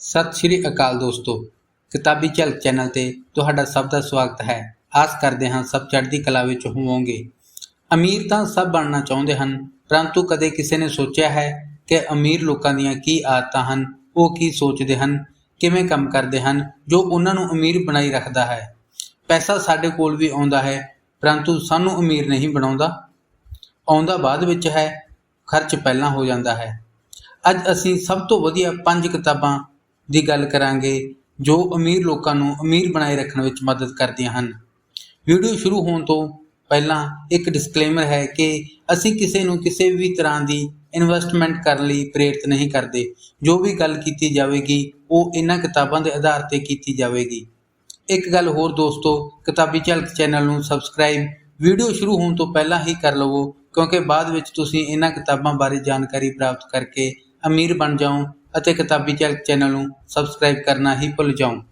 ਸਤਿ ਸ਼੍ਰੀ ਅਕਾਲ ਦੋਸਤੋ। ਕਿਤਾਬੀ ਝਲਕ ਚੈਨਲ ਤੇ ਤੁਹਾਡਾ ਸਭ ਦਾ ਸਵਾਗਤ ਹੈ। ਆਸ ਕਰਦੇ ਹਾਂ ਸਭ ਚੜ੍ਹਦੀ ਕਲਾ ਵਿੱਚ ਹੋਵੋਗੇ। ਅਮੀਰ ਤਾਂ ਸਭ ਬਣਨਾ ਚਾਹੁੰਦੇ ਹਨ, ਪਰੰਤੂ ਕਦੇ ਕਿਸੇ ਨੇ ਸੋਚਿਆ ਹੈ ਕਿ ਅਮੀਰ ਲੋਕਾਂ ਦੀਆਂ ਕੀ ਆਦਤਾਂ ਹਨ, ਉਹ ਕੀ ਸੋਚਦੇ ਹਨ, ਕਿਵੇਂ ਕੰਮ ਕਰਦੇ ਹਨ, ਜੋ ਉਹਨਾਂ ਨੂੰ ਅਮੀਰ ਬਣਾਈ ਰੱਖਦਾ ਹੈ। ਪੈਸਾ ਸਾਡੇ ਕੋਲ ਵੀ ਆਉਂਦਾ ਹੈ, ਪਰੰਤੂ ਸਾਨੂੰ ਅਮੀਰ ਨਹੀਂ ਬਣਾਉਂਦਾ। ਆਉਂਦਾ ਬਾਅਦ ਵਿੱਚ ਹੈ, ਖਰਚ ਪਹਿਲਾਂ ਹੋ ਜਾਂਦਾ ਹੈ। ਅੱਜ ਅਸੀਂ ਸਭ ਤੋਂ ਵਧੀਆ ਪੰਜ ਕਿਤਾਬਾਂ ਦੀ ਗੱਲ ਕਰਾਂਗੇ, ਜੋ ਅਮੀਰ ਲੋਕਾਂ ਨੂੰ ਅਮੀਰ ਬਣਾਏ ਰੱਖਣ ਵਿੱਚ ਮਦਦ ਕਰਦੀਆਂ ਹਨ। ਵੀਡੀਓ ਸ਼ੁਰੂ ਹੋਣ ਤੋਂ ਪਹਿਲਾਂ ਇੱਕ ਡਿਸਕਲੇਮਰ ਹੈ ਕਿ ਅਸੀਂ ਕਿਸੇ ਨੂੰ ਕਿਸੇ ਵੀ ਤਰ੍ਹਾਂ ਦੀ ਇਨਵੈਸਟਮੈਂਟ ਕਰਨ ਲਈ ਪ੍ਰੇਰਿਤ ਨਹੀਂ ਕਰਦੇ। ਜੋ ਵੀ ਗੱਲ ਕੀਤੀ ਜਾਵੇਗੀ, ਉਹ ਇਹਨਾਂ ਕਿਤਾਬਾਂ ਦੇ ਆਧਾਰ ਤੇ ਕੀਤੀ ਜਾਵੇਗੀ। ਇੱਕ ਗੱਲ ਹੋਰ ਦੋਸਤੋ, ਕਿਤਾਬੀ ਝਲਕ ਚੈਨਲ ਨੂੰ ਸਬਸਕ੍ਰਾਈਬ ਵੀਡੀਓ ਸ਼ੁਰੂ ਹੋਣ ਤੋਂ ਪਹਿਲਾਂ ਹੀ ਕਰ ਲਵੋ, ਕਿਉਂਕਿ ਬਾਅਦ ਵਿੱਚ ਤੁਸੀਂ ਇਹਨਾਂ ਕਿਤਾਬਾਂ ਬਾਰੇ ਜਾਣਕਾਰੀ ਪ੍ਰਾਪਤ ਕਰਕੇ ਅਮੀਰ ਬਣ ਜਾਓ। ਅਤੇ ਕਿਤਾਬੀ ਝਲਕ ਚੈਨਲ ਨੂੰ ਸਬਸਕ੍ਰਾਈਬ ਕਰਨਾ ਹੀ ਭੁੱਲ ਜਾਓ।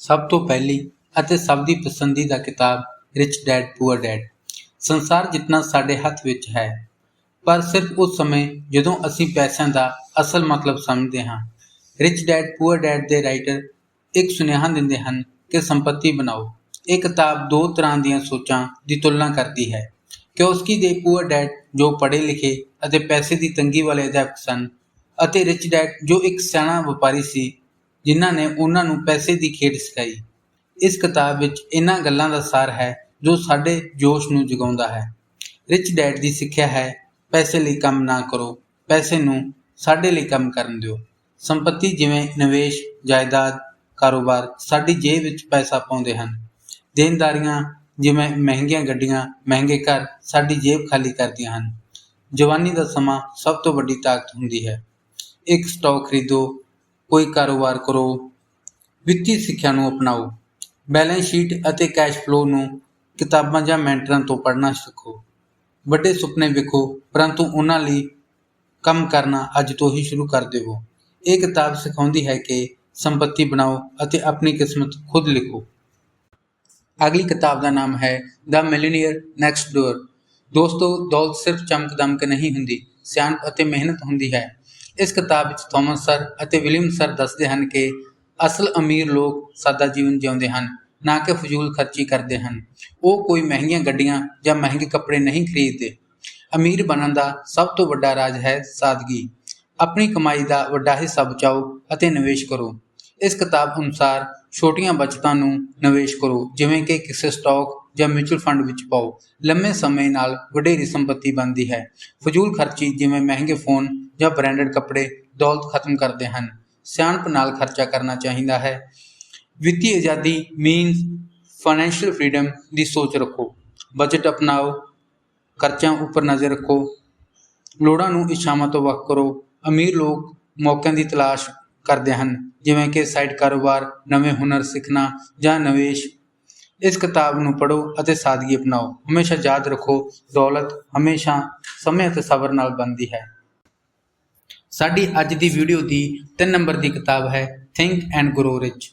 ਸਭ ਤੋਂ ਪਹਿਲੀ ਅਤੇ ਸਭ ਦੀ ਪਸੰਦੀਦਾ ਕਿਤਾਬ ਰਿਚ ਡੈਡ ਪੂਅਰ ਡੈਡ ਸੰਸਾਰ ਜਿੰਨਾ ਸਾਡੇ ਹੱਥ ਵਿੱਚ ਹੈ, ਪਰ ਸਿਰਫ ਉਸ ਸਮੇਂ ਜਦੋਂ ਅਸੀਂ ਪੈਸਿਆਂ ਦਾ ਅਸਲ ਮਤਲਬ ਸਮਝਦੇ ਹਾਂ। ਰਿਚ ਡੈਡ ਪੂਅਰ ਡੈਡ ਦੇ ਰਾਈਟਰ ਇੱਕ ਸੁਨੇਹਾ ਦਿੰਦੇ ਹਨ ਕਿ ਸੰਪਤੀ ਬਣਾਓ। ਇਹ ਕਿਤਾਬ ਦੋ ਤਰ੍ਹਾਂ ਦੀਆਂ ਸੋਚਾਂ ਦੀ ਤੁਲਨਾ ਕਰਦੀ ਹੈ। ਕਿਓਸਕੀ ਦੇ ਪੂਅਰ ਡੈਡ ਜੋ ਪੜ੍ਹੇ ਲਿਖੇ ਅਤੇ ਪੈਸੇ ਦੀ ਤੰਗੀ ਵਾਲੇ ਅਧਿਆਪਕ ਸਨ ਅਤੇ ਰਿਚ ਡੈਡ ਜੋ ਇੱਕ ਸਿਆਣਾ ਵਪਾਰੀ ਸੀ, ਜਿਨ੍ਹਾਂ ਨੇ ਉਹਨਾਂ ਨੂੰ ਪੈਸੇ ਦੀ ਖੇਡ ਸਿਖਾਈ। ਇਸ ਕਿਤਾਬ ਵਿੱਚ ਇਹਨਾਂ ਗੱਲਾਂ ਦਾ ਸਾਰ ਹੈ, ਜੋ ਸਾਡੇ ਜੋਸ਼ ਨੂੰ ਜਗਾਉਂਦਾ ਹੈ। ਰਿਚ ਡੈਡ ਦੀ ਸਿੱਖਿਆ ਹੈ, ਪੈਸੇ ਲਈ ਕੰਮ ਨਾ ਕਰੋ, ਪੈਸੇ ਨੂੰ ਸਾਡੇ ਲਈ ਕੰਮ ਕਰਨ ਦਿਓ। ਸੰਪਤੀ ਜਿਵੇਂ ਨਿਵੇਸ਼, ਜਾਇਦਾਦ, ਕਾਰੋਬਾਰ, ਸਾਡੀ ਜੇਬ ਵਿੱਚ ਪੈਸਾ ਪਾਉਂਦੇ ਹਨ। ਦੇਣਦਾਰੀਆਂ ਜਿਵੇਂ ਮਹਿੰਗੀਆਂ ਗੱਡੀਆਂ, ਮਹਿੰਗੇ ਘਰ ਸਾਡੀ ਜੇਬ ਖਾਲੀ ਕਰਦੀਆਂ ਹਨ। ਜਵਾਨੀ ਦਾ ਸਮਾਂ ਸਭ ਤੋਂ ਵੱਡੀ ਤਾਕਤ ਹੁੰਦੀ ਹੈ। ਇੱਕ ਸਟਾਕ ਖਰੀਦੋ, ਕੋਈ ਕਾਰੋਬਾਰ ਕਰੋ, ਵਿੱਤੀ ਸਿੱਖਿਆ ਨੂੰ ਅਪਣਾਓ। ਬੈਲੈਂਸ ਸ਼ੀਟ ਅਤੇ ਕੈਸ਼ ਫਲੋ ਨੂੰ ਕਿਤਾਬਾਂ ਜਾਂ ਮੈਂਟਰਾਂ ਤੋਂ ਪੜ੍ਹਨਾ ਸਿੱਖੋ। ਵੱਡੇ ਸੁਪਨੇ ਵੇਖੋ, ਪਰੰਤੂ ਉਹਨਾਂ ਲਈ ਕੰਮ ਕਰਨਾ ਅੱਜ ਤੋਂ ਹੀ ਸ਼ੁਰੂ ਕਰ ਦੇਵੋ। ਇਹ ਕਿਤਾਬ ਸਿਖਾਉਂਦੀ ਹੈ ਕਿ ਸੰਪਤੀ ਬਣਾਓ ਅਤੇ ਆਪਣੀ ਕਿਸਮਤ ਖੁਦ ਲਿਖੋ। ਅਗਲੀ ਕਿਤਾਬ ਦਾ ਨਾਮ ਹੈ ਦ ਮਿਲੀਨੀਅਰ ਨੈਕਸਟ ਡੋਰ ਦੋਸਤੋ, ਦੌਲਤ ਸਿਰਫ ਚਮਕ ਦਮਕ ਨਹੀਂ ਹੁੰਦੀ, ਸਿਆਣਪ ਅਤੇ ਮਿਹਨਤ ਹੁੰਦੀ ਹੈ। ਇਸ ਕਿਤਾਬ ਵਿੱਚ ਥਾਮਸ ਸਰ ਅਤੇ ਵਿਲੀਅਮ ਸਰ ਦੱਸਦੇ ਹਨ ਕਿ ਅਸਲ ਅਮੀਰ ਲੋਕ ਸਾਦਾ ਜੀਵਨ ਜਿਉਂਦੇ ਹਨ, ਨਾ ਕਿ ਫਜ਼ੂਲ ਖਰਚੀ ਕਰਦੇ ਹਨ। ਉਹ ਕੋਈ ਮਹਿੰਗੀਆਂ ਗੱਡੀਆਂ ਜਾਂ ਮਹਿੰਗੇ ਕੱਪੜੇ ਨਹੀਂ ਖਰੀਦਦੇ। ਅਮੀਰ ਬਣਨ ਦਾ ਸਭ ਤੋਂ ਵੱਡਾ ਰਾਜ ਹੈ ਸਾਦਗੀ। ਆਪਣੀ ਕਮਾਈ ਦਾ ਵੱਡਾ ਹਿੱਸਾ ਬਚਾਓ ਅਤੇ ਨਿਵੇਸ਼ ਕਰੋ। ਇਸ ਕਿਤਾਬ ਅਨੁਸਾਰ ਛੋਟੀਆਂ ਬਚਤਾਂ ਨੂੰ ਨਿਵੇਸ਼ ਕਰੋ, ਜਿਵੇਂ ਕਿ ਕਿਸੇ ਸਟਾਕ ਜਾਂ ਮਿਊਚੁਅਲ ਫੰਡ ਵਿੱਚ ਪਾਓ। ਲੰਮੇ ਸਮੇਂ ਨਾਲ ਵਡੇਰੀ ਸੰਪਤੀ ਬਣਦੀ ਹੈ। ਫਜ਼ੂਲ ਖਰਚੀ ਜਿਵੇਂ ਮਹਿੰਗੇ ਫੋਨ ਜਾਂ ਬ੍ਰਾਂਡਡ ਕੱਪੜੇ ਦੌਲਤ ਖਤਮ ਕਰਦੇ ਹਨ। ਸਿਆਣਪ ਨਾਲ ਖਰਚਾ ਕਰਨਾ ਚਾਹੀਦਾ ਹੈ। ਵਿੱਤੀ ਆਜ਼ਾਦੀ ਮੀਨਸ ਫਾਈਨੈਂਸ਼ੀਅਲ ਫਰੀडम ਦੀ ਸੋਚ ਰੱਖੋ। ਬਜਟ ਅਪਣਾਓ। ਖਰਚਿਆਂ ਉੱਪਰ ਨਜ਼ਰ ਰੱਖੋ। ਲੋੜਾਂ ਨੂੰ ਇੱਛਾਵਾਂ ਤੋਂ ਵੱਖ ਕਰੋ। ਅਮੀਰ ਲੋਕ ਮੌਕਿਆਂ ਦੀ ਤਲਾਸ਼ ਕਰਦੇ ਹਨ। ਜਿਵੇਂ ਕਿ ਸਾਈਡ ਕਾਰੋਬਾਰ, ਨਵੇਂ ਹੁਨਰ ਸਿੱਖਣਾ ਜਾਂ ਨਿਵੇਸ਼। ਇਸ ਕਿਤਾਬ ਨੂੰ ਪੜ੍ਹੋ ਅਤੇ ਸਾਦਗੀ ਅਪਣਾਓ। ਹਮੇਸ਼ਾ ਯਾਦ ਰੱਖੋ, ਦੌਲਤ ਹਮੇਸ਼ਾ ਸਮੇਂ ਅਤੇ ਸਬਰ ਨਾਲ ਬਣਦੀ ਹੈ। ਸਾਡੀ ਅੱਜ ਦੀ ਵੀਡੀਓ ਦੀ 3 ਨੰਬਰ ਦੀ ਕਿਤਾਬ ਹੈ ਥਿੰਕ ਐਂਡ ਗਰੋ ਰਿਚ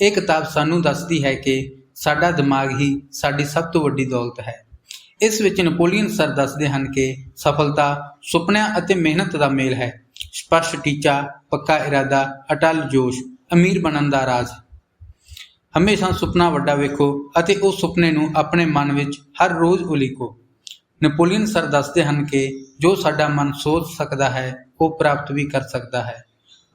ਇਹ ਕਿਤਾਬ ਸਾਨੂੰ ਦੱਸਦੀ ਹੈ ਕਿ ਸਾਡਾ ਦਿਮਾਗ ਹੀ ਸਾਡੀ ਸਭ ਤੋਂ ਵੱਡੀ ਦੌਲਤ ਹੈ। ਇਸ ਵਿੱਚ ਨਪੋਲੀਅਨ ਸਰ ਦੱਸਦੇ ਹਨ ਕਿ ਸਫਲਤਾ ਸੁਪਨਿਆਂ ਅਤੇ ਮਿਹਨਤ ਦਾ ਮੇਲ ਹੈ। ਸਪਰਸ਼ ਟੀਚਾ, ਪੱਕਾ ਇਰਾਦਾ, ਅਟਲ ਜੋਸ਼, ਅਮੀਰ ਬਣਨ ਦਾ ਰਾਜ਼। ਹਮੇਸ਼ਾ ਸੁਪਨਾ ਵੱਡਾ ਵੇਖੋ ਅਤੇ ਉਸ ਸੁਪਨੇ ਨੂੰ ਆਪਣੇ ਮਨ ਵਿੱਚ ਹਰ ਰੋਜ਼ ਉਲੀਕੋ। ਨੈਪੋਲੀਅਨ ਸਰ ਦੱਸਦੇ ਹਨ ਕਿ ਜੋ ਸਾਡਾ ਮਨ ਸੋਚ ਸਕਦਾ ਹੈ, ਉਹ ਪ੍ਰਾਪਤ ਵੀ ਕਰ ਸਕਦਾ ਹੈ।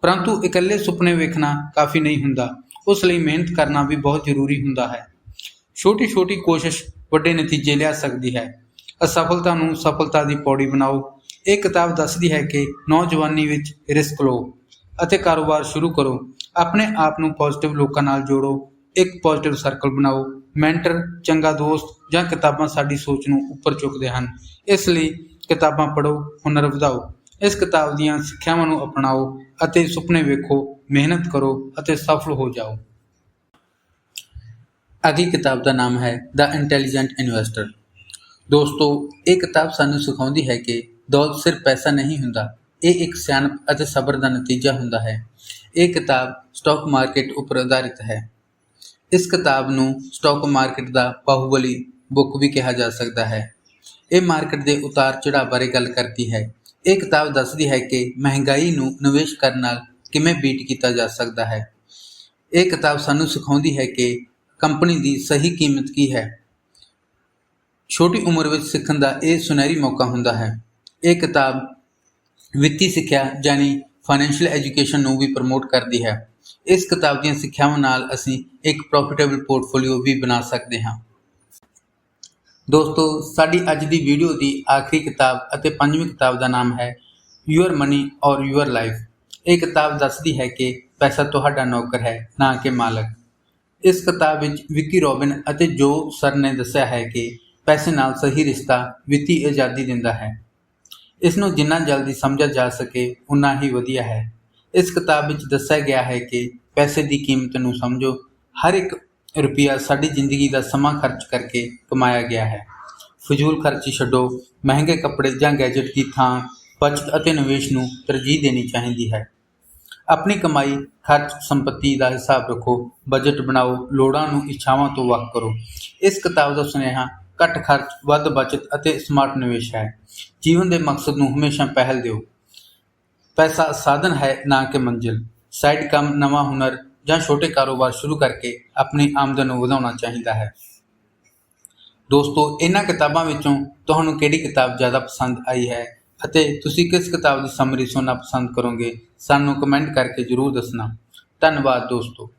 ਪਰੰਤੂ ਇਕੱਲੇ ਸੁਪਨੇ ਵੇਖਣਾ ਕਾਫੀ ਨਹੀਂ ਹੁੰਦਾ। ਉਸ ਲਈ ਮਿਹਨਤ ਕਰਨਾ ਵੀ ਬਹੁਤ ਜ਼ਰੂਰੀ ਹੁੰਦਾ ਹੈ। ਛੋਟੀ ਛੋਟੀ ਕੋਸ਼ਿਸ਼ ਵੱਡੇ ਨਤੀਜੇ ਲਿਆ ਸਕਦੀ ਹੈ। ਅਸਫਲਤਾ ਨੂੰ ਸਫਲਤਾ ਦੀ ਪੌੜੀ ਬਣਾਓ। ਇਹ ਕਿਤਾਬ ਦੱਸਦੀ ਹੈ ਕਿ ਨੌਜਵਾਨੀ ਵਿੱਚ ਰਿਸਕ ਲਓ ਅਤੇ ਕਾਰੋਬਾਰ ਸ਼ੁਰੂ ਕਰੋ। ਆਪਣੇ ਆਪ ਨੂੰ ਪੋਜ਼ਿਟਿਵ ਲੋਕਾਂ ਨਾਲ ਜੋੜੋ। ਇੱਕ ਪੋਜ਼ਿਟਿਵ ਸਰਕਲ ਬਣਾਓ। ਮੈਂਟਰ ਚੰਗਾ ਦੋਸਤ ਜਾਂ ਕਿਤਾਬਾਂ ਸਾਡੀ ਸੋਚ ਨੂੰ ਉੱਪਰ ਚੁੱਕਦੇ ਹਨ। ਇਸ ਲਈ ਕਿਤਾਬਾਂ ਪੜ੍ਹੋ, ਹੁਨਰ ਵਧਾਓ। ਇਸ ਕਿਤਾਬ ਦੀਆਂ ਸਿੱਖਿਆਵਾਂ ਨੂੰ ਅਪਣਾਓ ਅਤੇ ਸੁਪਨੇ ਵੇਖੋ, ਮਿਹਨਤ ਕਰੋ ਅਤੇ ਸਫਲ ਹੋ ਜਾਓ। ਅਗਲੀ ਕਿਤਾਬ ਦਾ ਨਾਮ ਹੈ ਦ ਇੰਟੈਲੀਜੈਂਟ ਇਨਵੈਸਟਰ ਦੋਸਤੋ, ਇਹ ਕਿਤਾਬ ਸਾਨੂੰ ਸਿਖਾਉਂਦੀ ਹੈ ਕਿ ਦੌਲਤ ਸਿਰਫ ਪੈਸਾ ਨਹੀਂ ਹੁੰਦਾ, ਇਹ ਇੱਕ ਸਿਆਣਪ ਅਤੇ ਸਬਰ ਦਾ ਨਤੀਜਾ ਹੁੰਦਾ ਹੈ। ਇਹ ਕਿਤਾਬ ਸਟਾਕ ਮਾਰਕੀਟ ਉੱਪਰ ਆਧਾਰਿਤ ਹੈ। ਇਸ ਕਿਤਾਬ ਨੂੰ ਸਟਾਕ ਮਾਰਕੀਟ ਦਾ ਬਾਹੂਬਲੀ ਬੁੱਕ ਵੀ ਕਿਹਾ ਜਾ ਸਕਦਾ ਹੈ। ਇਹ ਮਾਰਕੀਟ ਦੇ ਉਤਾਰ ਚੜਾਅ ਬਾਰੇ ਗੱਲ ਕਰਦੀ ਹੈ। ਇਹ ਕਿਤਾਬ ਦੱਸਦੀ ਹੈ ਕਿ ਮਹਿੰਗਾਈ ਨੂੰ ਨਿਵੇਸ਼ ਕਰਨ ਨਾਲ ਕਿਵੇਂ ਬੀਟ ਕੀਤਾ ਜਾ ਸਕਦਾ ਹੈ। ਇਹ ਕਿਤਾਬ ਸਾਨੂੰ ਸਿਖਾਉਂਦੀ ਹੈ ਕਿ ਕੰਪਨੀ ਦੀ ਸਹੀ ਕੀਮਤ ਕੀ ਹੈ। ਛੋਟੀ ਉਮਰ ਵਿੱਚ ਸਿੱਖਣ ਦਾ ਇਹ ਸੁਨਹਿਰੀ ਮੌਕਾ ਹੁੰਦਾ ਹੈ। ਇਹ ਕਿਤਾਬ ਵਿੱਤੀ ਸਿੱਖਿਆ ਯਾਨੀ ਫਾਈਨੈਂਸ਼ੀਅਲ ਐਜੂਕੇਸ਼ਨ ਨੂੰ ਵੀ ਪ੍ਰਮੋਟ ਕਰਦੀ ਹੈ। ਇਸ ਕਿਤਾਬ ਦੀਆਂ ਸਿੱਖਿਆਵਾਂ ਨਾਲ ਅਸੀਂ ਇੱਕ ਪ੍ਰੋਫਿਟੇਬਲ ਪੋਰਟਫੋਲੀਓ ਵੀ ਬਣਾ ਸਕਦੇ ਹਾਂ। ਦੋਸਤੋ, ਸਾਡੀ ਅੱਜ ਦੀ ਵੀਡੀਓ ਦੀ ਆਖਰੀ ਕਿਤਾਬ ਅਤੇ ਪੰਜਵੀਂ ਕਿਤਾਬ ਦਾ ਨਾਮ ਹੈ your money or your life ਇਹ ਕਿਤਾਬ ਦੱਸਦੀ ਹੈ ਕਿ ਪੈਸਾ ਤੁਹਾਡਾ ਨੌਕਰ ਹੈ, ਨਾ ਕਿ ਮਾਲਕ। ਇਸ ਕਿਤਾਬ ਵਿੱਚ ਵਿੱਕੀ ਰੋਬਿਨ ਅਤੇ ਜੋ ਸਰ ਨੇ ਦੱਸਿਆ ਹੈ ਕਿ ਪੈਸੇ ਨਾਲ ਸਹੀ ਰਿਸ਼ਤਾ ਵਿੱਤੀ ਆਜ਼ਾਦੀ ਦਿੰਦਾ ਹੈ। ਇਸ ਨੂੰ ਜਿੰਨਾ ਜਲਦੀ ਸਮਝਿਆ ਜਾ ਸਕੇ, ਉਨਾ ਹੀ ਵਧੀਆ ਹੈ। ਇਸ ਕਿਤਾਬ ਵਿੱਚ ਦੱਸਿਆ ਗਿਆ ਹੈ ਕਿ ਪੈਸੇ ਦੀ ਕੀਮਤ ਨੂੰ ਸਮਝੋ, ਹਰ ਇੱਕ ਰੁਪਿਆ ਸਾਡੀ ਜ਼ਿੰਦਗੀ ਦਾ ਸਮਾਂ ਖਰਚ ਕਰਕੇ ਕਮਾਇਆ ਗਿਆ ਹੈ। ਫਜ਼ੂਲ ਖਰਚੀ ਛੱਡੋ, ਮਹਿੰਗੇ ਕੱਪੜੇ ਜਾਂ ਗੈਜਟ ਦੀ ਥਾਂ, ਬਚਤ ਅਤੇ ਨਿਵੇਸ਼ ਨੂੰ ਤਰਜੀਹ ਦੇਣੀ ਚਾਹੀਦੀ ਹੈ। ਆਪਣੀ ਕਮਾਈ, ਖਰਚ, ਸੰਪਤੀ ਦਾ ਹਿਸਾਬ ਰੱਖੋ, ਬਜਟ ਬਣਾਓ, ਲੋੜਾਂ ਨੂੰ ਇੱਛਾਵਾਂ ਤੋਂ ਵੱਖ ਕਰੋ। ਇਸ ਕਿਤਾਬ ਦਾ ਸੁਨੇਹਾ ਘੱਟ ਖਰਚ, ਵੱਧ ਬਚਤ ਅਤੇ ਸਮਾਰਟ ਨਿਵੇਸ਼ ਹੈ। ਜੀਵਨ ਦੇ ਮਕਸਦ ਨੂੰ ਹਮੇਸ਼ਾ ਪਹਿਲ ਦਿਓ। ਪੈਸਾ ਸਾਧਨ ਹੈ ਨਾ ਕਿ ਮੰਜ਼ਿਲ। ਸਾਈਡ ਕੰਮ, ਨਵਾਂ ਹੁਨਰ ਜਾਂ ਛੋਟੇ ਕਾਰੋਬਾਰ ਸ਼ੁਰੂ ਕਰਕੇ ਆਪਣੀ ਆਮਦਨ ਨੂੰ ਵਧਾਉਣਾ ਚਾਹੀਦਾ ਹੈ। ਦੋਸਤੋ, ਇਹਨਾਂ ਕਿਤਾਬਾਂ ਵਿੱਚੋਂ ਤੁਹਾਨੂੰ ਕਿਹੜੀ ਕਿਤਾਬ ਜ਼ਿਆਦਾ ਪਸੰਦ ਆਈ ਹੈ ਅਤੇ ਤੁਸੀਂ ਕਿਸ ਕਿਤਾਬ ਦੀ ਸਮਰੀ ਸੁਣਨਾ ਪਸੰਦ ਕਰੋਗੇ, ਸਾਨੂੰ ਕਮੈਂਟ ਕਰਕੇ ਜਰੂਰ ਦੱਸਣਾ। ਧੰਨਵਾਦ ਦੋਸਤੋ।